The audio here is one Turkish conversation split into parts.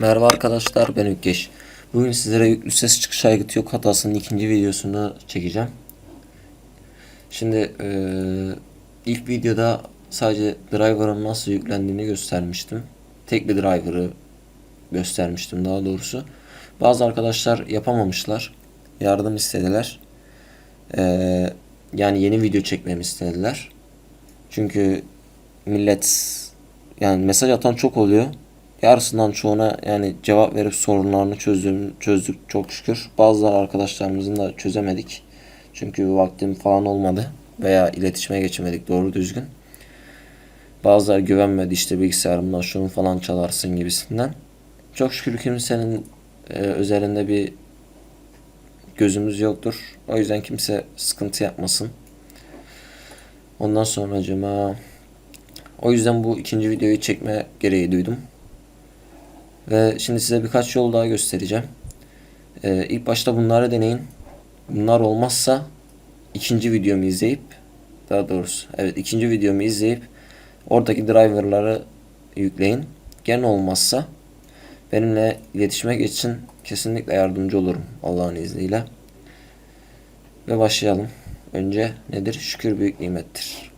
Merhaba arkadaşlar ben Ükkeş. Bugün sizlere yüklü ses çıkış aygıtı yok hatasının ikinci videosunu çekeceğim. Şimdi eee, ilk videoda sadece driver'ın nasıl yüklendiğini göstermiştim. Tek bir driver'ı göstermiştim daha doğrusu. Bazı arkadaşlar yapamamışlar. Yardım istediler. Eee, yani yeni video çekmemi istediler. Çünkü millet yani mesaj atan çok oluyor. Yarısından çoğuna yani cevap verip sorunlarını çözdüm, çözdük çok şükür. Bazı arkadaşlarımızın da çözemedik. Çünkü vaktim falan olmadı veya iletişime geçemedik doğru düzgün. Bazıları güvenmedi işte bilgisayarımdan şunu falan çalarsın gibisinden. Çok şükür kimsenin e, üzerinde bir gözümüz yoktur. O yüzden kimse sıkıntı yapmasın. Ondan sonra acaba o yüzden bu ikinci videoyu çekme gereği duydum. Ve şimdi size birkaç yol daha göstereceğim. Ee, ilk başta bunları deneyin. Bunlar olmazsa ikinci videomu izleyip daha doğrusu evet ikinci videomu izleyip oradaki driverları yükleyin. Gene olmazsa benimle iletişime geçin. Kesinlikle yardımcı olurum Allah'ın izniyle. Ve başlayalım. Önce nedir? Şükür büyük nimettir.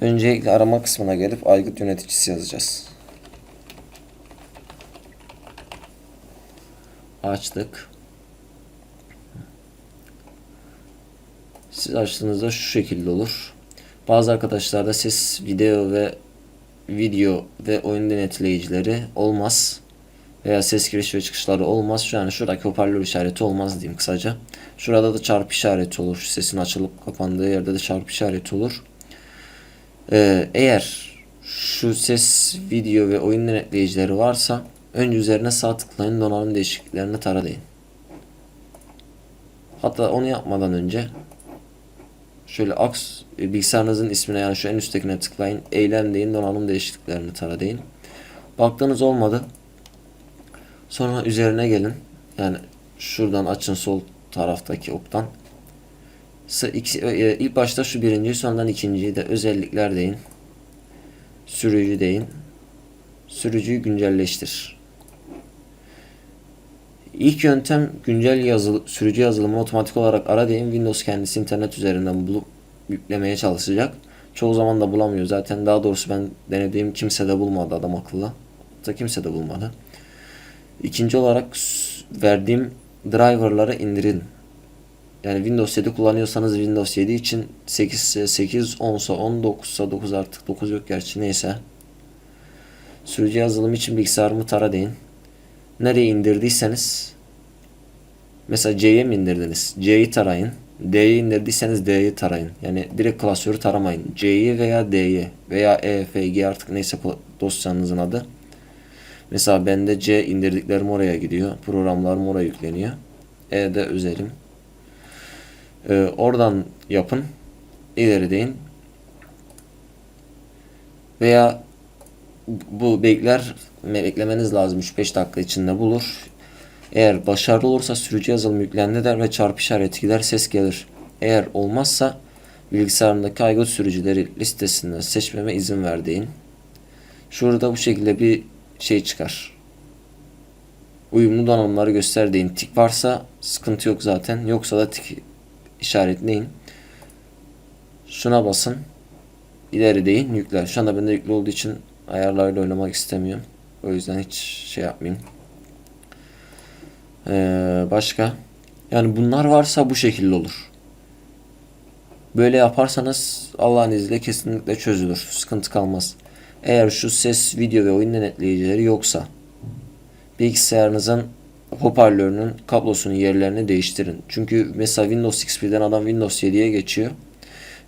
Öncelikle arama kısmına gelip aygıt yöneticisi yazacağız. Açtık. Siz açtığınızda şu şekilde olur. Bazı arkadaşlarda ses, video ve video ve oyun denetleyicileri olmaz. Veya ses giriş ve çıkışları olmaz. Şu an şuradaki hoparlör işareti olmaz diyeyim kısaca. Şurada da çarpı işareti olur. Sesin açılıp kapandığı yerde de çarpı işareti olur. Ee, eğer şu ses, video ve oyun denetleyicileri varsa önce üzerine sağ tıklayın donanım değişikliklerini tara deyin. Hatta onu yapmadan önce şöyle aks bilgisayarınızın ismine yani şu en üsttekine tıklayın. Eylem deyin donanım değişikliklerini tara deyin. Baktığınız olmadı. Sonra üzerine gelin. Yani şuradan açın sol taraftaki oktan. İki- e, İlk başta şu birinciyi sonradan ikinciyi de özellikler deyin. Sürücü deyin. Sürücüyü güncelleştir. İlk yöntem güncel yazılı, sürücü yazılımını otomatik olarak ara deyin. Windows kendisi internet üzerinden bulup yüklemeye çalışacak. Çoğu zaman da bulamıyor. Zaten daha doğrusu ben denediğim kimse de bulmadı adam akıllı. Hatta kimse de bulmadı. İkinci olarak verdiğim driverları indirin. Yani Windows 7 kullanıyorsanız Windows 7 için 8 ise 8, 10 ise 10, 9 ise 9 artık 9 yok gerçi neyse. Sürücü yazılımı için bilgisayarımı tara deyin. Nereye indirdiyseniz mesela C'ye mi indirdiniz? C'yi tarayın. D'yi indirdiyseniz D'yi tarayın. Yani direkt klasörü taramayın. C'yi veya D'yi veya E, F, G artık neyse dosyanızın adı. Mesela bende C indirdiklerim oraya gidiyor. Programlarım oraya yükleniyor. E'de özelim. Ee, oradan yapın. İleri deyin. Veya bu bekler beklemeniz lazım 3-5 dakika içinde bulur. Eğer başarılı olursa sürücü yazılım yüklendi der ve çarpı işareti gider ses gelir. Eğer olmazsa bilgisayarımdaki aygıt sürücüleri listesinden seçmeme izin ver deyin. Şurada bu şekilde bir şey çıkar. Uyumlu donanımları göster deyin. Tik varsa sıkıntı yok zaten. Yoksa da tik işaretleyin. Şuna basın. İleri deyin. Yükler. Şu anda bende yüklü olduğu için ayarlarla oynamak istemiyorum. O yüzden hiç şey yapmayayım. Ee, başka? Yani bunlar varsa bu şekilde olur. Böyle yaparsanız Allah'ın izniyle kesinlikle çözülür. Sıkıntı kalmaz. Eğer şu ses, video ve oyun denetleyicileri yoksa bilgisayarınızın hoparlörünün kablosunun yerlerini değiştirin. Çünkü mesela Windows XP'den adam Windows 7'ye geçiyor.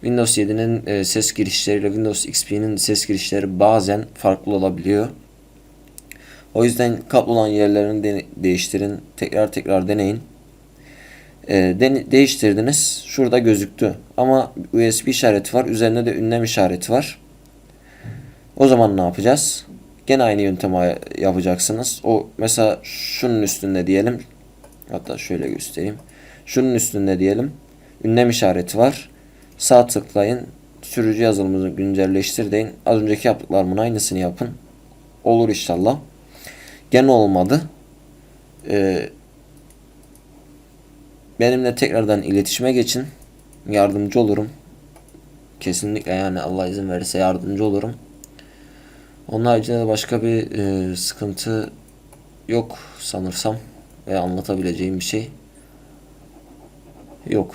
Windows 7'nin e, ses girişleriyle Windows XP'nin ses girişleri bazen farklı olabiliyor. O yüzden kablo olan yerlerini de- değiştirin. Tekrar tekrar deneyin. E, dene- değiştirdiniz. Şurada gözüktü. Ama USB işareti var. Üzerinde de ünlem işareti var. O zaman ne yapacağız? Gene aynı yöntemi yapacaksınız. O mesela şunun üstünde diyelim. Hatta şöyle göstereyim. Şunun üstünde diyelim. Ünlem işareti var. Sağ tıklayın. Sürücü yazılımını güncelleştir deyin. Az önceki yaptıklarımın aynısını yapın. olur inşallah. Gene olmadı. Ee, benimle tekrardan iletişime geçin. Yardımcı olurum. Kesinlikle yani Allah izin verirse yardımcı olurum. Onun haricinde de başka bir e, sıkıntı yok sanırsam ve anlatabileceğim bir şey yok.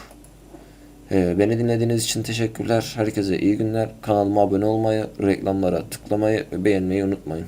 Ee, beni dinlediğiniz için teşekkürler. Herkese iyi günler. Kanalıma abone olmayı, reklamlara tıklamayı ve beğenmeyi unutmayın.